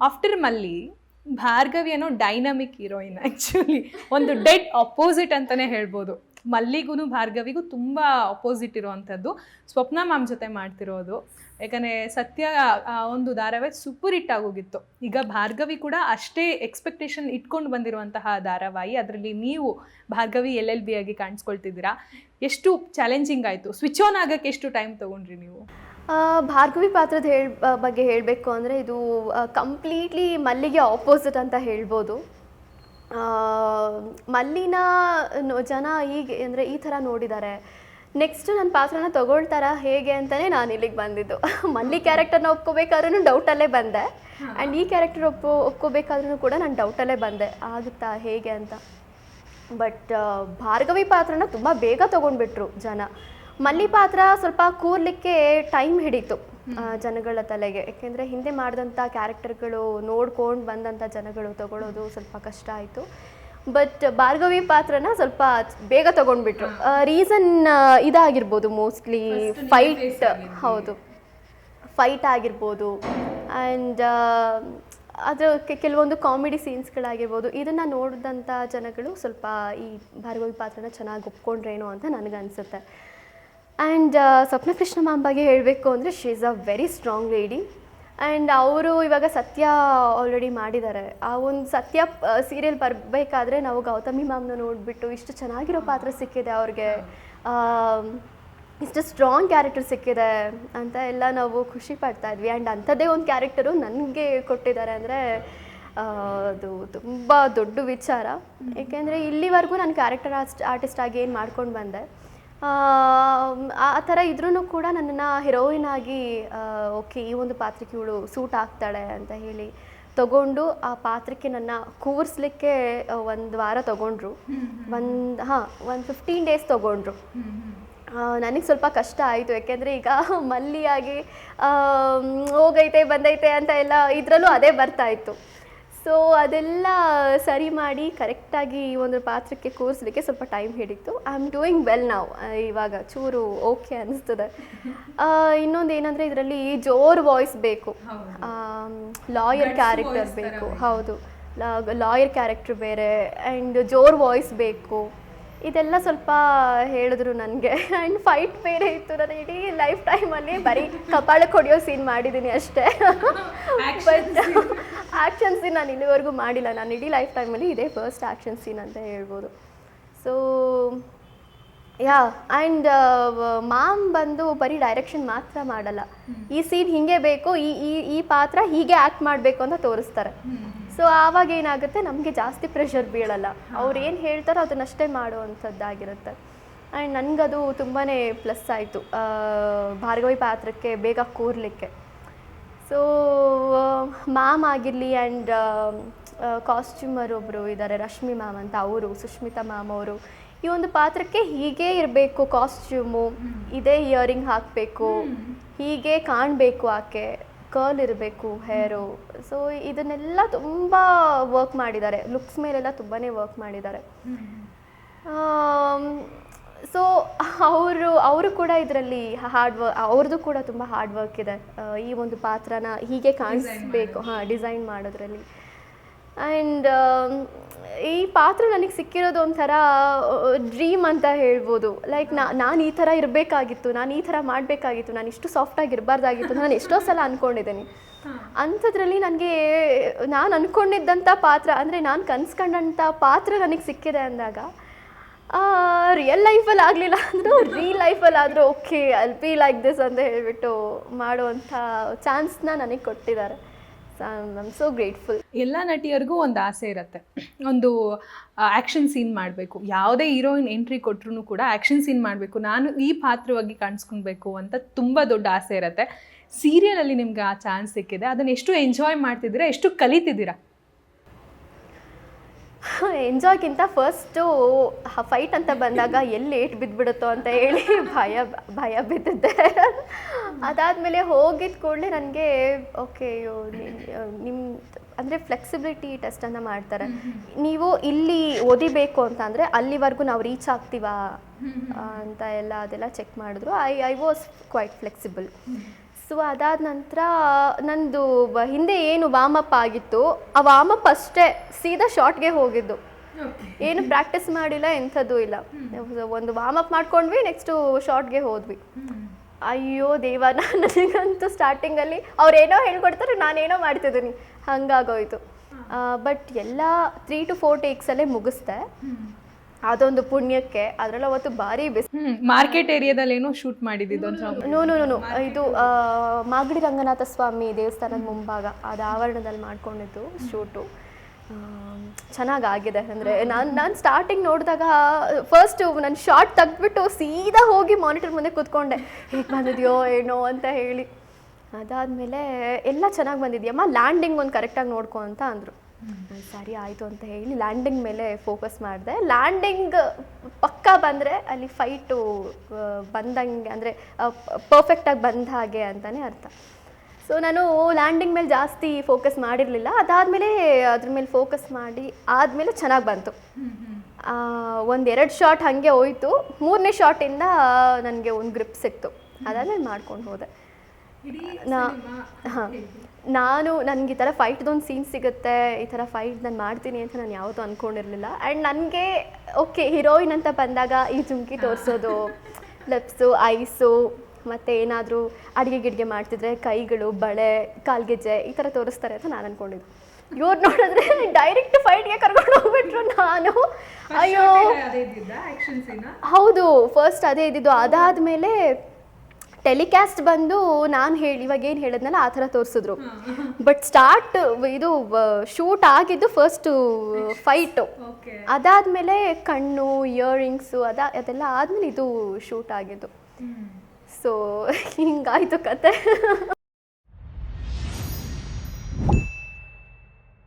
After Malli Bhargavi ಅನ್ನೋ dynamic heroine actually ಒಂದು dead opposite ಅಂತಲೇ ಹೇಳ್ಬೋದು. ಮಲ್ಲಿಗೂ ಭಾರ್ಗವಿಗೂ ತುಂಬ ಅಪೋಸಿಟ್ ಇರುವಂಥದ್ದು. ಸ್ವಪ್ನ ಮ್ಯಾಮ್ ಜೊತೆ ಮಾಡ್ತಿರೋದು. ಯಾಕಂದರೆ ಸತ್ಯ ಒಂದು ಧಾರಾವಾಹಿ ಸೂಪರ್ ಹಿಟ್ ಆಗೋಗಿತ್ತು ಈಗ ಭಾರ್ಗವಿ ಕೂಡ ಅಷ್ಟೇ ಎಕ್ಸ್ಪೆಕ್ಟೇಷನ್ ಇಟ್ಕೊಂಡು ಬಂದಿರುವಂತಹ ಧಾರಾವಾಹಿ. ಅದರಲ್ಲಿ ನೀವು ಭಾರ್ಗವಿ ಎಲ್ ಎಲ್ ಬಿ ಆಗಿ ಕಾಣಿಸ್ಕೊಳ್ತಿದ್ದೀರಾ. ಎಷ್ಟು ಚಾಲೆಂಜಿಂಗ್ ಆಯಿತು? ಸ್ವಿಚ್ ಆನ್ ಆಗಕ್ಕೆ ಎಷ್ಟು ಟೈಮ್ ತೊಗೊಂಡ್ರಿ ನೀವು? ಭಾರ್ಗವಿ ಪಾತ್ರದ ಹೇಳ್, ಬಗ್ಗೆ ಹೇಳಬೇಕು ಅಂದರೆ ಇದು ಕಂಪ್ಲೀಟ್ಲಿ ಮಲ್ಲಿಗೆ ಆಪೋಸಿಟ್ ಅಂತ ಹೇಳ್ಬೋದು. ಮಲ್ಲಿನ ಜನ ಈಗ ಅಂದರೆ ಈ ಥರ ನೋಡಿದ್ದಾರೆ. ನೆಕ್ಸ್ಟ್ ನನ್ನ ಪಾತ್ರನ ತಗೊಳ್ತಾರ ಹೇಗೆ ಅಂತಲೇ ನಾನು ಇಲ್ಲಿಗೆ ಬಂದಿದ್ದು. ಮಲ್ಲಿ ಕ್ಯಾರೆಕ್ಟರ್ನ ಒಪ್ಕೋಬೇಕಾದ್ರೂ ಡೌಟಲ್ಲೇ ಬಂದೆ. ಆ್ಯಂಡ್ ಈ ಕ್ಯಾರೆಕ್ಟರ್ ಒಪ್ಪೋ ಒಪ್ಕೋಬೇಕಾದ್ರೂ ಕೂಡ ನಾನು ಡೌಟಲ್ಲೇ ಬಂದೆ. ಆಗುತ್ತಾ ಹೇಗೆ ಅಂತ. ಬಟ್ ಭಾರ್ಗವಿ ಪಾತ್ರನ ತುಂಬ ಬೇಗ ತೊಗೊಂಡ್ಬಿಟ್ರು ಜನ. ಮಲ್ಲಿ ಪಾತ್ರ ಸ್ವಲ್ಪ ಕೂರ್ಲಿಕ್ಕೆ ಟೈಮ್ ಹಿಡಿತು. ಜನಗಳ ತಲೆಗೆ. ಯಾಕೆಂದರೆ ಹಿಂದೆ ಮಾಡಿದಂಥ ಕ್ಯಾರೆಕ್ಟರ್ಗಳು ನೋಡ್ಕೊಂಡು ಬಂದಂಥ ಜನಗಳು ತಗೊಳ್ಳೋದು ಸ್ವಲ್ಪ ಕಷ್ಟ ಆಯಿತು. ಬಟ್ ಭಾರ್ಗವಿ ಪಾತ್ರನ ಸ್ವಲ್ಪ ಬೇಗ ತಗೊಂಡ್ಬಿಟ್ರು. ರೀಸನ್ ಇದಾಗಿರ್ಬೋದು ಮೋಸ್ಟ್ಲಿ ಫೈಟ್ ಹೌದು. ಫೈಟ್ ಆಗಿರ್ಬೋದು. ಆ್ಯಂಡ್ ಅದು ಕೆಲವೊಂದು ಕಾಮಿಡಿ ಸೀನ್ಸ್ಗಳಾಗಿರ್ಬೋದು ಇದನ್ನು ನೋಡಿದಂಥ ಜನಗಳು ಸ್ವಲ್ಪ ಈ ಭಾರ್ಗವಿ ಪಾತ್ರನ ಚೆನ್ನಾಗಿ ಒಪ್ಕೊಂಡ್ರೇನೋ ಅಂತ ನನಗನ್ಸುತ್ತೆ. ಆ್ಯಂಡ್ ಸ್ವಪ್ನ ಕೃಷ್ಣ ಮ್ಯಾಮ್ ಬಗ್ಗೆ ಹೇಳಬೇಕು ಅಂದರೆ she is a very strong lady and ಅವರು ಇವಾಗ ಸತ್ಯ ಆಲ್ರೆಡಿ ಮಾಡಿದ್ದಾರೆ. ಆ ಒಂದು ಸತ್ಯ ಸೀರಿಯಲ್ ಬರಬೇಕಾದ್ರೆ ನಾವು ಗೌತಮಿ ಮ್ಯಾಮ್ನ ನೋಡಿಬಿಟ್ಟು ಇಷ್ಟು ಚೆನ್ನಾಗಿರೋ ಪಾತ್ರ ಸಿಕ್ಕಿದೆ ಅವ್ರಿಗೆ. ಇಷ್ಟು ಸ್ಟ್ರಾಂಗ್ ಕ್ಯಾರೆಕ್ಟರ್ ಸಿಕ್ಕಿದೆ ಅಂತ ಎಲ್ಲ ನಾವು ಖುಷಿ ಪಡ್ತಾ ಇದ್ವಿ. ಆ್ಯಂಡ್ ಅಂಥದ್ದೇ ಒಂದು ಕ್ಯಾರೆಕ್ಟರು ನನಗೆ ಕೊಟ್ಟಿದ್ದಾರೆ ಅಂದರೆ ಅದು ತುಂಬ ದೊಡ್ಡ ವಿಚಾರ. ಏಕೆಂದರೆ ಇಲ್ಲಿವರೆಗೂ ನಾನು ಕ್ಯಾರೆಕ್ಟರ್ ಆರ್ಟ್ ಆರ್ಟಿಸ್ಟ್ ಆಗಿ ಏನು ಮಾಡ್ಕೊಂಡು ಬಂದೆ? ಆ, ಆ ಥರ ಇದ್ರೂ ಕೂಡ ನನ್ನನ್ನು ಹೀರೋಯಿನ್ ಆಗಿ ಓಕೆ ಈ ಒಂದು ಪಾತ್ರಕ್ಕೆ ಇವಳು ಸೂಟ್ ಆಗ್ತಾಳೆ ಅಂತ ಹೇಳಿ ತಗೊಂಡು ಆ ಪಾತ್ರಕ್ಕೆ ನನ್ನ ಕೂರಿಸ್ಲಿಕ್ಕೆ ಒಂದು ವಾರ ತಗೊಂಡ್ರು. ಒಂದು ಹಾಂ ಒಂದು ಫಿಫ್ಟೀನ್ ಡೇಸ್ ತಗೊಂಡ್ರು. ನನಗೆ ಸ್ವಲ್ಪ ಕಷ್ಟ ಆಯಿತು ಯಾಕೆಂದರೆ ಈಗ ಮಲ್ಲಿಯಾಗಿ ಹೋಗೈತೆ ಬಂದೈತೆ ಅಂತ ಎಲ್ಲ ಇದರಲ್ಲೂ ಅದೇ ಬರ್ತಾ ಇತ್ತು. ಸೊ ಅದೆಲ್ಲ ಸರಿ ಮಾಡಿ ಕರೆಕ್ಟಾಗಿ ಈ ಒಂದು ಪಾತ್ರಕ್ಕೆ ಕೂರಿಸ್ಲಿಕ್ಕೆ ಸ್ವಲ್ಪ ಟೈಮ್ ಹಿಡಿತು. ಐ ಆಮ್ ಡೂಯಿಂಗ್ ವೆಲ್ ನಾವು ಇವಾಗ ಚೂರು ಓಕೆ ಅನ್ನಿಸ್ತದೆ ಇನ್ನೊಂದು ಏನಂದರೆ ಇದರಲ್ಲಿ ಜೋರ್ ವಾಯ್ಸ್ ಬೇಕು. ಲಾಯರ್ ಕ್ಯಾರೆಕ್ಟರ್ ಬೇಕು. ಹೌದು. ಲಾಯರ್ ಕ್ಯಾರೆಕ್ಟರ್ ಬೇರೆ ಆ್ಯಂಡ್ ಜೋರ್ ವಾಯ್ಸ್ ಬೇಕು. ಇದೆಲ್ಲ ಸ್ವಲ್ಪ ಹೇಳಿದ್ರು ನನಗೆ. ಆ್ಯಂಡ್ ಫೈಟ್ ಬೇರೆ ಇತ್ತು. ನಾನು ಇಡೀ ಲೈಫ್ ಟೈಮಲ್ಲಿ ಬರೀ ಕಪಾಳಕ್ಕೆ ಕೊಡಿಯೋ ಸೀನ್ ಮಾಡಿದ್ದೀನಿ ಅಷ್ಟೇ. ಬಟ್ ಆ್ಯಕ್ಷನ್ ಸೀನ್ ನಾನು ಇಲ್ಲಿವರೆಗೂ ಮಾಡಿಲ್ಲ. ನಾನು ಇಡೀ ಲೈಫ್ ಟೈಮಲ್ಲಿ ಇದೇ ಫಸ್ಟ್ ಆ್ಯಕ್ಷನ್ ಸೀನ್ ಅಂತ ಹೇಳ್ಬೋದು. ಸೊ ಯಾ ಆ್ಯಂಡ್ ಮಾಮ್ ಬಂದು ಬರೀ ಡೈರೆಕ್ಷನ್ ಮಾತ್ರ ಮಾಡಲ್ಲ. ಈ ಸೀನ್ ಹಿಂಗೆ ಬೇಕು ಈ ಈ ಈ ಪಾತ್ರ ಹೀಗೆ ಆ್ಯಕ್ಟ್ ಮಾಡಬೇಕು ಅಂತ ತೋರಿಸ್ತಾರೆ. ಸೊ ಆವಾಗ ಏನಾಗುತ್ತೆ? ನಮಗೆ ಜಾಸ್ತಿ ಪ್ರೆಷರ್ ಬೀಳಲ್ಲ. ಅವ್ರು ಏನು ಹೇಳ್ತಾರೋ ಅದನ್ನಷ್ಟೇ ಮಾಡುವಂಥದ್ದಾಗಿರುತ್ತೆ ಆ್ಯಂಡ್ ನನಗದು ತುಂಬಾ ಪ್ಲಸ್ ಆಯಿತು. ಭಾರ್ಗವಿ ಪಾತ್ರಕ್ಕೆ ಬೇಗ ಕೂರಲಿಕ್ಕೆ. ಸೊ ಮ್ಯಾಮ್ ಆಗಿರಲಿ ಆ್ಯಂಡ್ ಕಾಸ್ಟ್ಯೂಮರ್ ಒಬ್ಬರು ಇದ್ದಾರೆ ರಶ್ಮಿ ಮ್ಯಾಮ್ ಅಂತ ಅವರು ಸುಷ್ಮಿತಾ ಮ್ಯಾಮ್ ಅವರು ಈ ಒಂದು ಪಾತ್ರಕ್ಕೆ ಹೀಗೆ ಇರಬೇಕು ಕಾಸ್ಟ್ಯೂಮು ಇದೇ ಇಯರಿಂಗ್ ಹಾಕಬೇಕು. ಹೀಗೆ ಕಾಣಬೇಕು ಆಕೆ. ಕರ್ಲ್ ಇರಬೇಕು ಹೇರು ಸೊ ಇದನ್ನೆಲ್ಲ ತುಂಬ ವರ್ಕ್ ಮಾಡಿದ್ದಾರೆ. ಲುಕ್ಸ್ ಮೇಲೆಲ್ಲ ತುಂಬಾ ವರ್ಕ್ ಮಾಡಿದ್ದಾರೆ. ಸೊ ಅವರು ಅವರು ಕೂಡ ಇದರಲ್ಲಿ ಹಾರ್ಡ್ ವರ್ಕ್ ಅವ್ರದ್ದು ಕೂಡ ತುಂಬ ಹಾರ್ಡ್ ವರ್ಕ್ ಇದೆ. ಈ ಒಂದು ಪಾತ್ರನ ಹೀಗೆ ಕಾಣಿಸ್ಬೇಕು. ಹಾಂ ಡಿಸೈನ್ ಮಾಡೋದ್ರಲ್ಲಿ. ಆ್ಯಂಡ್ ಈ ಪಾತ್ರ ನನಗೆ ಸಿಕ್ಕಿರೋದು ಒಂಥರ ಡ್ರೀಮ್ ಅಂತ ಹೇಳ್ಬೋದು. ಲೈಕ್ ನಾ, ನಾನು ಈ ಥರ ಇರಬೇಕಾಗಿತ್ತು, ನಾನು ಈ ಥರ ಮಾಡಬೇಕಾಗಿತ್ತು, ನಾನು ಇಷ್ಟು ಸಾಫ್ಟಾಗಿ ಇರಬಾರ್ದಾಗಿತ್ತು, ನಾನು ಎಷ್ಟೋ ಸಲ ಅಂದ್ಕೊಂಡಿದ್ದೀನಿ ಅಂಥದ್ರಲ್ಲಿ ನನಗೆ, ನಾನು ಅಂದ್ಕೊಂಡಿದ್ದಂಥ ಪಾತ್ರ, ಅಂದರೆ ನಾನು ಕನ್ಸ್ಕೊಂಡಂಥ ಪಾತ್ರ ನನಗೆ ಸಿಕ್ಕಿದೆ ಅಂದಾಗ ರಿಯಲ್ ಲೈಫಲ್ಲಿ ಆಗಲಿಲ್ಲ ಅಂದರೂ ರೀಲ್ ಲೈಫಲ್ಲಿ ಆದರೂ ಓಕೆ ಅಲ್ ಬಿ ಲೈಕ್ ದಿಸ್ ಅಂತ ಹೇಳಿಬಿಟ್ಟು ಮಾಡುವಂಥ ಚಾನ್ಸ್ನ ನನಗೆ ಕೊಟ್ಟಿದ್ದಾರೆ. ಐ ಆಮ್ ಸೋ ಗ್ರೇಟ್ಫುಲ್ ಎಲ್ಲ ನಟಿಯರಿಗೂ ಒಂದು ಆಸೆ ಇರುತ್ತೆ. ಒಂದು ಆ್ಯಕ್ಷನ್ ಸೀನ್ ಮಾಡಬೇಕು. ಯಾವುದೇ ಹೀರೋಯಿನ್ ಎಂಟ್ರಿ ಕೊಟ್ಟರು ಕೂಡ ಆ್ಯಕ್ಷನ್ ಸೀನ್ ಮಾಡಬೇಕು. ನಾನು ಈ ಪಾತ್ರವಾಗಿ ಕಾಣಿಸ್ಕೊಳ್ಬೇಕು ಅಂತ ತುಂಬ ದೊಡ್ಡ ಆಸೆ ಇರುತ್ತೆ. ಸೀರಿಯಲಲ್ಲಿ ನಿಮ್ಗೆ ಆ ಚಾನ್ಸ್ ಸಿಕ್ಕಿದೆ. ಅದನ್ನು ಎಷ್ಟು ಎಂಜಾಯ್ ಮಾಡ್ತಿದ್ದೀರಾ, ಎಷ್ಟು ಕಲಿತಿದ್ದೀರಾ? ಎಂಜಾಯ್ಗಿಂತ ಫಸ್ಟು ಫೈಟ್ ಅಂತ ಬಂದಾಗ ಎಲ್ಲಿ ಏಟ್ ಬಿದ್ದುಬಿಡುತ್ತೋ ಅಂತ ಹೇಳಿ ಭಯ ಭಯ ಬಿದ್ದಿದ್ದೆ ಅದಾದಮೇಲೆ ಹೋಗಿದ ಕೂಡಲೇ ನನಗೆ ಓಕೆ ನಿಮ್ಮ ಅಂದರೆ ಫ್ಲೆಕ್ಸಿಬಿಲಿಟಿ ಟೆಸ್ಟನ್ನು ಮಾಡ್ತಾರೆ. ನೀವು ಇಲ್ಲಿ ಓದಿಬೇಕು ಅಂತ ಅಂದರೆ ಅಲ್ಲಿವರೆಗೂ ನಾವು ರೀಚ್ ಆಗ್ತೀವಾ? ಅಂತ ಎಲ್ಲ ಅದೆಲ್ಲ ಚೆಕ್ ಮಾಡಿದ್ರು. I I was quite flexible so ಅದಾದ ನಂತರ ನಂದು ಹಿಂದೆ ಏನು ವಾಮಪ್ ಆಗಿತ್ತು ಆ ವಾಮಪ್ ಅಷ್ಟೇ ಸೀದಾ ಶಾರ್ಟ್ಗೆ ಹೋಗಿದ್ದು. ಏನು ಪ್ರಾಕ್ಟೀಸ್ ಮಾಡಿಲ್ಲ ಎಂಥದ್ದು ಇಲ್ಲ. ಒಂದು ವಾಮಪ್ ಮಾಡ್ಕೊಂಡ್ವಿ ನೆಕ್ಸ್ಟು ಶಾರ್ಟ್ಗೆ ಹೋದ್ವಿ. ಅಯ್ಯೋ ದೇವ ನನಗಂತೂ ಸ್ಟಾರ್ಟಿಂಗಲ್ಲಿ ಅವ್ರೇನೋ ಹೇಳ್ಕೊಡ್ತಾರೆ ನಾನೇನೋ ಮಾಡ್ತಿದ್ದೀನಿ. ಹಂಗಾಗೋಯ್ತು. ಬಟ್ ಎಲ್ಲ ತ್ರೀ ಟು ಫೋರ್ ಟೇಕ್ಸಲ್ಲೇ ಮುಗಿಸ್ದೆ. ಅದೊಂದು ಪುಣ್ಯಕ್ಕೆ ಅದರಲ್ಲಿ ಅವತ್ತು ಭಾರಿ ಬಿಸಿ ಮಾರ್ಕೆಟ್ ಏರಿಯಾದಲ್ಲಿ ಏನೋ ಶೂಟ್ ಮಾಡಿದ್ದು ನೋ ನೋ ನೋ ಇದು ಮಾಗಡಿ ರಂಗನಾಥ ಸ್ವಾಮಿ ದೇವಸ್ಥಾನದ ಮುಂಭಾಗ ಅದು ಆವರಣದಲ್ಲಿ ಮಾಡ್ಕೊಂಡಿದ್ದು ಶೂಟು. ಚೆನ್ನಾಗಾಗಿದೆ ಅಂದರೆ ನಾನು ನಾನು ಸ್ಟಾರ್ಟಿಂಗ್ ನೋಡಿದಾಗ ಫಸ್ಟು ನಾನು ಶಾರ್ಟ್ ತೆಗೆದ್ಬಿಟ್ಟು ಸೀದಾ ಹೋಗಿ ಮಾನಿಟರ್ ಮುಂದೆ ಕೂತ್ಕೊಂಡೆ. ಹೇಗೆ ಬಂದಿದೆಯೋ ಏನೋ ಅಂತ ಹೇಳಿ. ಅದಾದಮೇಲೆ ಎಲ್ಲ ಚೆನ್ನಾಗಿ ಬಂದಿದೆಯಮ್ಮ ಲ್ಯಾಂಡಿಂಗ್ ಒಂದು ಕರೆಕ್ಟಾಗಿ ನೋಡ್ಕೊ ಅಂತ ಅಂದರು. ಸರಿ ಆಯಿತು ಅಂತ ಹೇಳಿ ಲ್ಯಾಂಡಿಂಗ್ ಮೇಲೆ ಫೋಕಸ್ ಮಾಡಿದೆ. ಲ್ಯಾಂಡಿಂಗ್ ಪಕ್ಕ ಬಂದರೆ ಅಲ್ಲಿ ಫೈಟು ಬಂದಂಗೆ ಅಂದರೆ ಪರ್ಫೆಕ್ಟಾಗಿ ಬಂದ ಹಾಗೆ ಅಂತಲೇ ಅರ್ಥ. ಸೊ ನಾನು ಲ್ಯಾಂಡಿಂಗ್ ಮೇಲೆ ಜಾಸ್ತಿ ಫೋಕಸ್ ಮಾಡಿರಲಿಲ್ಲ. ಅದಾದಮೇಲೆ ಅದ್ರ ಮೇಲೆ ಫೋಕಸ್ ಮಾಡಿ ಆದಮೇಲೆ ಚೆನ್ನಾಗಿ ಬಂತು. ಒಂದೆರಡು ಶಾಟ್ ಹಾಗೆ ಹೋಯಿತು. ಮೂರನೇ ಶಾಟಿಂದ ನನಗೆ ಒಂದು ಗ್ರಿಪ್ ಸಿಕ್ತು. ಅದಾದಮೇಲೆ ಮಾಡ್ಕೊಂಡು ಹೋದೆ. ನಾ ಹಾಂ. ನಾನು ನನಗೆ ಈ ಥರ ಫೈಟ್ದೊಂದು ಸೀನ್ ಸಿಗುತ್ತೆ ಈ ಥರ ಫೈಟ್ ನಾನು ಮಾಡ್ತೀನಿ ಅಂತ ನಾನು ಯಾವತ್ತೂ ಅಂದ್ಕೊಂಡಿರಲಿಲ್ಲ ಆ್ಯಂಡ್ ನನಗೆ ಓಕೆ ಹೀರೋಯಿನ್ ಅಂತ ಬಂದಾಗ ಈ ಜುಮ್ಕಿ ತೋರಿಸೋದು ಲಿಪ್ಸು ಐಸು ಮತ್ತು ಏನಾದರೂ ಅಡುಗೆ ಗಿಡಿಗೆ ಮಾಡ್ತಿದ್ರೆ ಕೈಗಳು ಬಳೆ ಕಾಲ್ಗೆಜ್ಜೆ ಈ ಥರ ತೋರಿಸ್ತಾರೆ ಅಂತ ನಾನು ಅಂದ್ಕೊಂಡಿದ್ದು ಇವ್ರು ನೋಡಿದ್ರೆ ಡೈರೆಕ್ಟ್ ಫೈಟ್ಗೆ ಕರ್ಕೊಂಡು ಹೋಗ್ಬಿಟ್ರು ನಾನು. ಅಯ್ಯೋ. ಹೌದು ಫಸ್ಟ್ ಅದೇ ಇದ್ದಿದ್ದು. ಅದಾದಮೇಲೆ ಟೆಲಿಕಾಸ್ಟ್ ಬಂದು ನಾನು ಹೇಳಿ ಇವಾಗ ಏನು ಹೇಳಿದ್ನಲ್ಲ ಆ ಥರ ತೋರಿಸಿದ್ರು. ಬಟ್ ಸ್ಟಾರ್ಟ್ ಇದು ಶೂಟ್ ಆಗಿದ್ದು ಫಸ್ಟು ಫೈಟು ಅದಾದಮೇಲೆ ಕಣ್ಣು ಇಯರಿಂಗ್ಸು ಅದ ಅದೆಲ್ಲ ಆದಮೇಲೆ ಇದು ಶೂಟ್ ಆಗಿದ್ದು. ಸೊ ಹಿಂಗಾಯಿತು ಕತೆ.